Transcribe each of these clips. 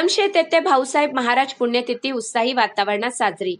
कलमशेत येथे भाऊसाहेब महाराज पुण्यतिथी उत्साही वातावरणात साजरी.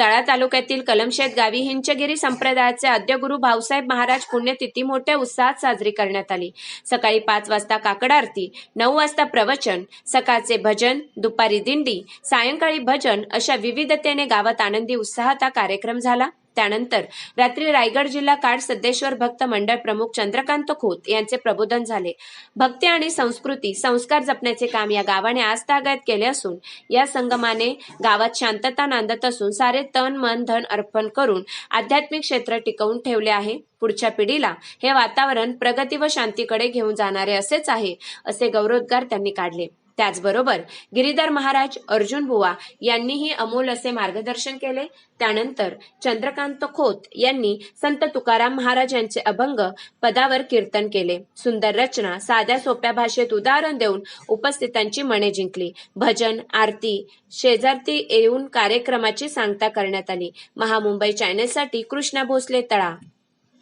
तळा तालुक्यातील कलमशेत गावी हिंचगिरी संप्रदायाचे आद्यगुरु भाऊसाहेब महाराज पुण्यतिथी मोठ्या उत्साहात साजरी करण्यात आली. सकाळी पाच वाजता काकड आरती नऊ वाजता प्रवचन सकाळचे भजन दुपारी दिंडी सायंकाळी भजन अशा विविधतेने गावात आनंदी उत्साहात हा कार्यक्रम झाला. त्यानंतर रात्री रायगड जिल्हा काळ सिद्धेश्वर भक्त मंडळ प्रमुख चंद्रकांत खोत यांचे प्रबोधन झाले. भक्ती आणि संस्कृती संस्कार जपण्याचे काम या गावाने आज तागायत केले असून या संगमाने गावात शांतता नांदत असून सारे तन मन धन अर्पण करून आध्यात्मिक क्षेत्र टिकवून ठेवले आहे. पुढच्या पिढीला हे वातावरण प्रगती व शांतीकडे घेऊन जाणारे असेच आहे असे गौरवोद्गार त्यांनी काढले. त्याचबरोबर गिरीधर महाराज अर्जुन बुवा यांनीही अमोल असे मार्गदर्शन केले. त्यानंतर चंद्रकांत खोत यांनी संत तुकाराम महाराज यांचे अभंग पदावर कीर्तन केले. सुंदर रचना साध्या सोप्या भाषेत उदाहरण देऊन उपस्थितांची मने जिंकली. भजन आरती शेजारती येऊन कार्यक्रमाची सांगता करण्यात आली. महामुंबई चॅनेलसाठी कृष्णा भोसले तळा.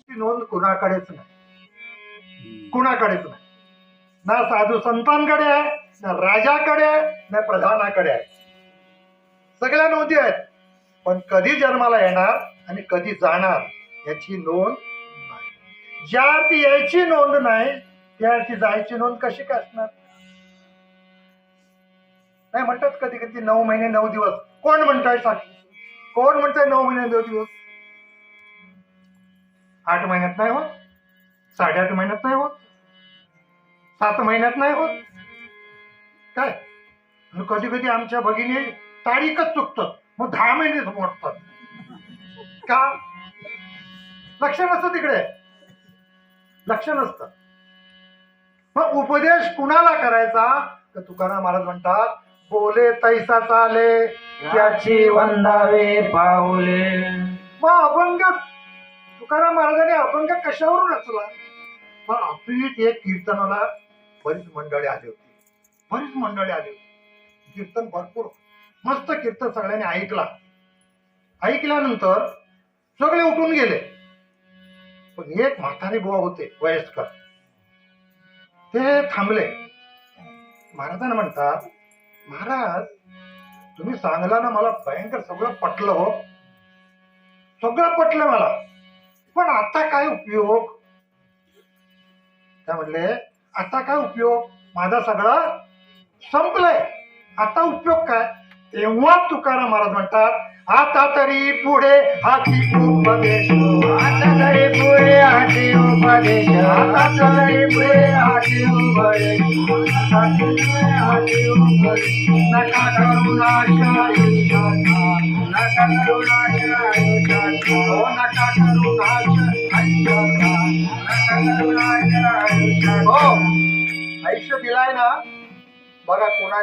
नोंद कुणाकडेच नाही. कुणाकडेच नाही. ना साधू संतांकडे आहे ना राजाकडे आहे ना प्रधानाकडे आहे. सगळ्या नोंदी आहेत. पण कधी जन्माला येणार आणि कधी जाणार याची नोंद नाही. ज्या अर्थी यायची नोंद नाही त्या अर्थी जायची नोंद कशी काय असणार? नाही म्हणतात कधी कधी नऊ महिने नऊ दिवस. कोण म्हणताय साक्षी? कोण म्हणताय नऊ महिने नऊ दिवस? आठ महिन्यात नाही होत. साडेआठ महिन्यात नाही होत. सात महिन्यात नाही होत. काय? आणि कधी कधी आमच्या भगिनी तारीखच चुकतात. मग दहा महिने मोडतात. का? लक्ष नसतं तिकडे. लक्ष नसतं. मग उपदेश कुणाला करायचा? तर तुकाराम महाराज म्हणतात बोले तैसा चाले त्याची वंदावे पावले मग अभंग तुकाराम महाराजांनी अभंग कशावरून रचला? पण आपली एक कीर्तनाला बरीच मंडळी आली होती. बरीच मंडळी आली कीर्तन भरपूर. मस्त कीर्तन सगळ्यांनी ऐकला. ऐकल्यानंतर सगळे उठून गेले. पण एक म्हातारे बुवा होते वयस्कर. ते थांबले. महाराजांना म्हणतात महाराज तुम्ही सांगला ना मला भयंकर सगळं पटलं हो. सगळं पटलं मला. पण आता काय उपयोग? काय म्हणले आता काय उपयोग? माझा सगळा संपलंय. आता उपयोग काय? तेव्हा तुकाराम महाराज म्हणतात आता तरी पुढे हाती उपदेश आता तरी पुढे हाती उपदेश आता तरी पुढे हाती उपदेश आता हाती उपदेश. नका करुणाच्या आयुष्याचा नका करुणाच्या आयुष्याचा हो नका करुणाच्या आयुष्याचा नका करुणाच्या आयुष्याचा हो आयुष्य दिलाय ना? बघा कोणा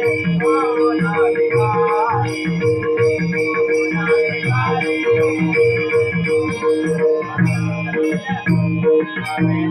Amen.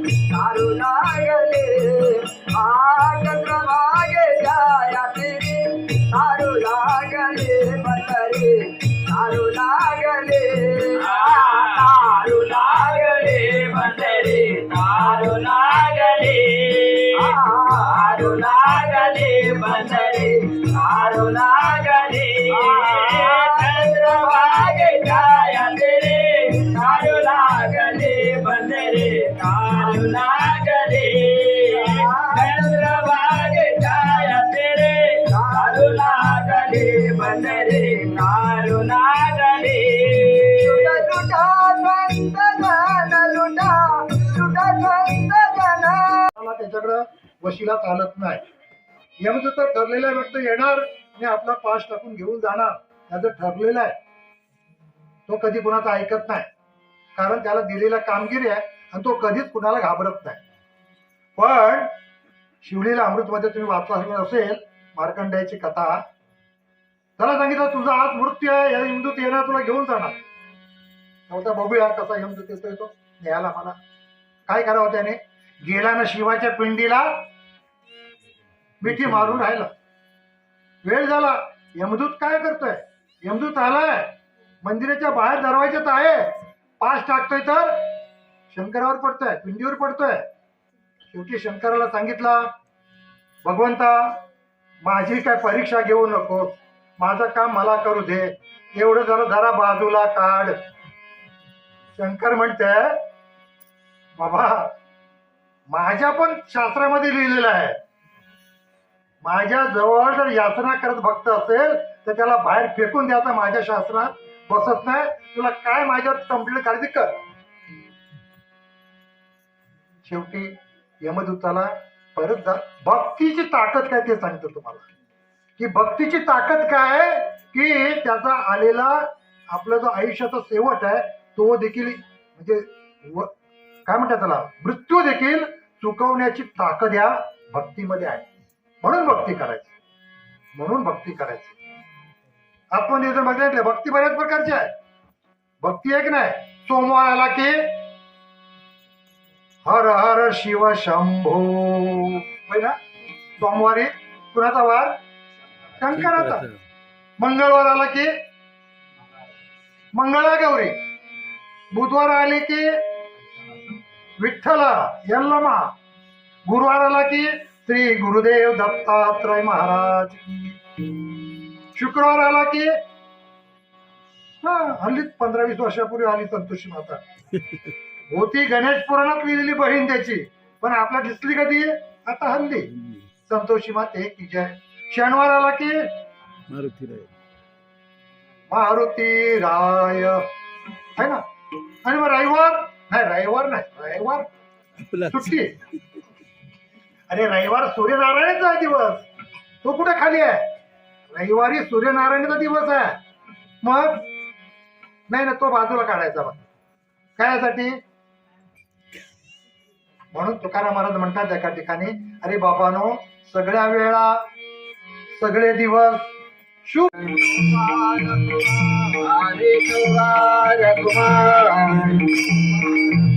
கருணாயலே ஆயந்தமாக யாத்திரி கருணாகலே மன்னரே கருணாகலே त्याच्याकडं चालत नाही. यामध्ये तर ठरलेलं आहे वाटतं येणार आणि आपला पास टाकून घेऊन जाणार. त्याचं ठरलेलं आहे. तो कधी कुणाचा ऐकत नाही. कारण त्याला दिलेला कामगिरी आहे आणि तो कधीच कुणाला घाबरत नाही. पण शिवलीला अमृतमध्ये तुम्ही वाचला असेल मार्कंड्याची कथा. त्याला सांगितलं तुझा आज मृत्यू आहे या हिंदूत येणार तुला घेऊन जाणार. तेव्हा बघूया कसा हिंदूत येतोय तो. न्यायला मला काय करावं त्याने? गेला ना शिवाच्या पिंडीला मिठी मारून राहिला. वेळ झाला. यमदूत काय करतोय? यमदूत आलाय. मंदिराच्या बाहेर दरवाज्यात आहे. पास टाकतोय तर? शंकरावर पडतोय पिंडीवर पडतोय. शेवटी शंकराला सांगितला भगवंता माझी काय परीक्षा घेऊ नको. माझं काम मला करू दे. एवढं जरा जरा बाजूला काढ. शंकर म्हणते बाबा माझ्या पण शास्त्रामध्ये लिहिलेलं आहे. माझ्या जवळ जर याचना करत भक्त असेल तर त्याला बाहेर फेकून द्यायचा माझ्या शास्त्रात बसत नाही. तुला काय माझ्यावर कंप्लेंट करायची कर. शेवटी यमदूताला परत जा. भक्तीची ताकद काय ते सांगतो तुम्हाला. की भक्तीची ताकद काय? की त्याचा आलेला आपला जो आयुष्याचा शेवट आहे तो देखील म्हणजे काय म्हणतात त्याला? मृत्यू देखील चुकवण्याची ताकद या भक्तीमध्ये आहे. म्हणून भक्ती करायची. म्हणून भक्ती करायची. आपण जर बघितलं भक्ती बऱ्याच प्रकारची आहे. भक्ती एक नाही सोमवार आला की हर हर शिव शंभो. होय ना? सोमवारी कुणाचा वार? शंकराचा. मंगळवार आला की मंगळा गौरी. बुधवार आले की विठ्ठला यल्लमा. गुरुवार आला की श्री गुरुदेव दत्तात्रय महाराज. शुक्रवार आला की हा हल्लीच पंधरा वीस वर्षापूर्वी आली संतोषी माता. होती गणेश पुराणात लिहिलेली बहीण त्याची. पण आपला दिसली कधी? आता हल्ली. संतोषी माते की जय शनिवार आला की मारुती राय मारुती राय है ना? आणि मग रविवार? नाही रविवार नाही रविवार. सुट्टी. अरे रविवार सूर्यनारायणचा दिवस तो कुठे खाली आहे रविवारी सूर्यनारायणचा दिवस आहे मग नाही ना तो बाजूला काढायचा मग कायसाठी म्हणून तुकाराम महाराज म्हणतात एका ठिकाणी अरे बाबानो सगळ्या वेळा सगळे दिवस शुभ कुमार कुमार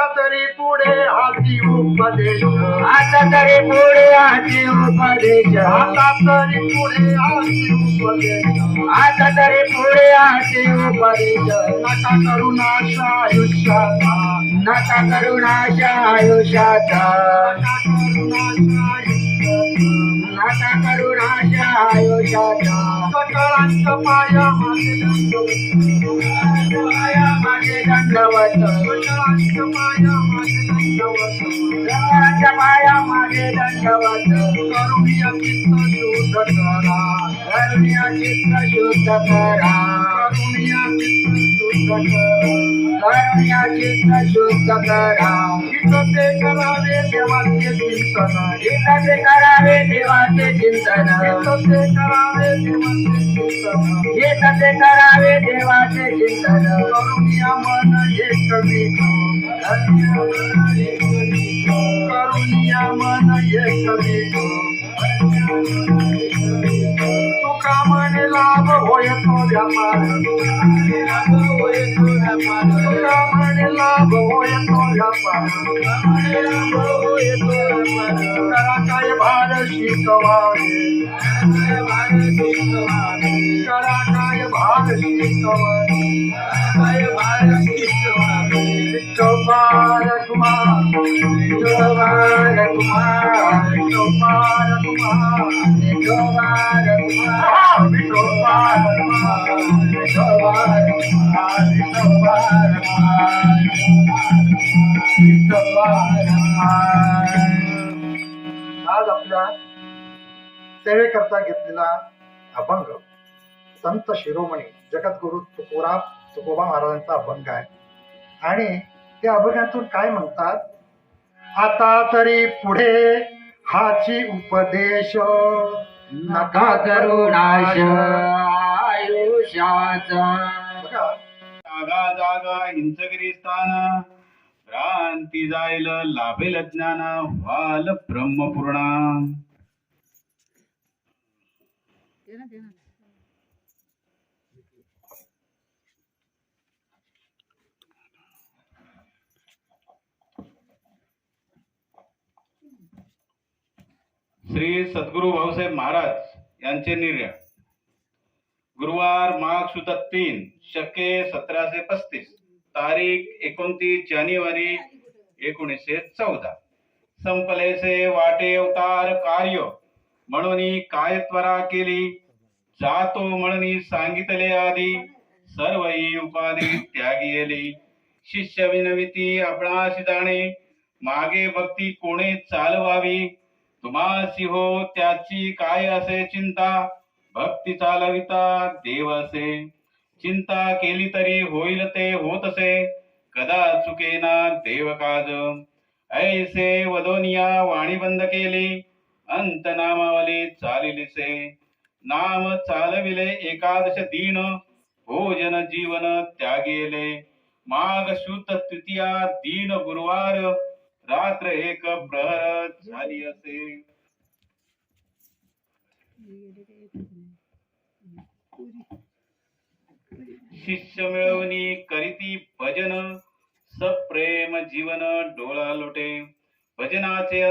आता तरी पुढे हाती उपदेश. आता तरी पुढे आजी उपदेश. आता तरी पुढे हाती उपदेश. आता तरी पुढे आजी उपदेश. नका करुणाशा आयुष्याचा. नका करुणाच्या आयुष्याचा. नका करुणाशा आयुष्याचा नका करुणाच्या आयुष्याचा आयुष्याचा सकळांच्या पाया माझे दंडवत पाया माझे दंडवत सकळांच्या पाया माझे दंडवत देवाच्या पाया माझे दंडवत करुणिया चित्त शोध करा करुण्या चित्त शुद्ध करा करुणिया चित्त शुद्ध करा ते करावे देवाचे चिंतन ते करावे देवाचे चिंतन ते करावे देवाचे करावे देवाचे चिंतन करुणिया मन एक करुणिया मन एक होय तो व्यापार तुका म्हणे लाभ होय तो व्यापार करा काय भार शिकवावे करा काय भार शिकवावे विठोबार कुमार विठोबार कुमार विठोबार कुमार विठोबार हा, कुमार विठोबार आज आपल्या सेवेकरता घेतलेला अभंग संत शिरोमणी जगद्गुरु तुकोरा तुकोबा महाराजांचा अभंग आहे. आणि त्या अभंगातून काय म्हणतात? आता तरी पुढे हाची उपदेश. नका करुणाश आयुष्याचा बघा जागा जागा हिंसगिरी स्थान भ्रांती जाईल लाभेल ज्ञान व्हाल ब्रह्मपूर्णा. श्री सद्गुरु भाऊसाहेब महाराज यांचे निर्णय गुरुवार माघ सुद तीन शके सतराशे पस्तीस तारीख एकोणतीस जानेवारी एकोणीसशे चौदा. संपलेसे वाटे अवतार कार्य म्हणून काय त्वरा केली? जातो म्हणून सांगितले आधी सर्व ही उपाधी त्यागी गेली शिष्य विनविती आपणास जाणे मागे भक्ती कोणे चालवावी? तुम्हासी हो त्याची काय असे चिंता? भक्ती चालविता देव असे चिंता केली तरी होईल ते होत असे कदा चुकेना देव काज ऐसे वदोनिया वाणी बंद केली. अंत नामावली चालिलिसे. नाम चालविले एकादश दीन. भोजन जीवन त्यागेले. माघ शुद्ध तृतीया दीन गुरुवार. रात्र एक प्रहर झाली असे शिष्य मिळवणी करीती भजन सप्रेम जीवन डोळा लोटे. भजनाचे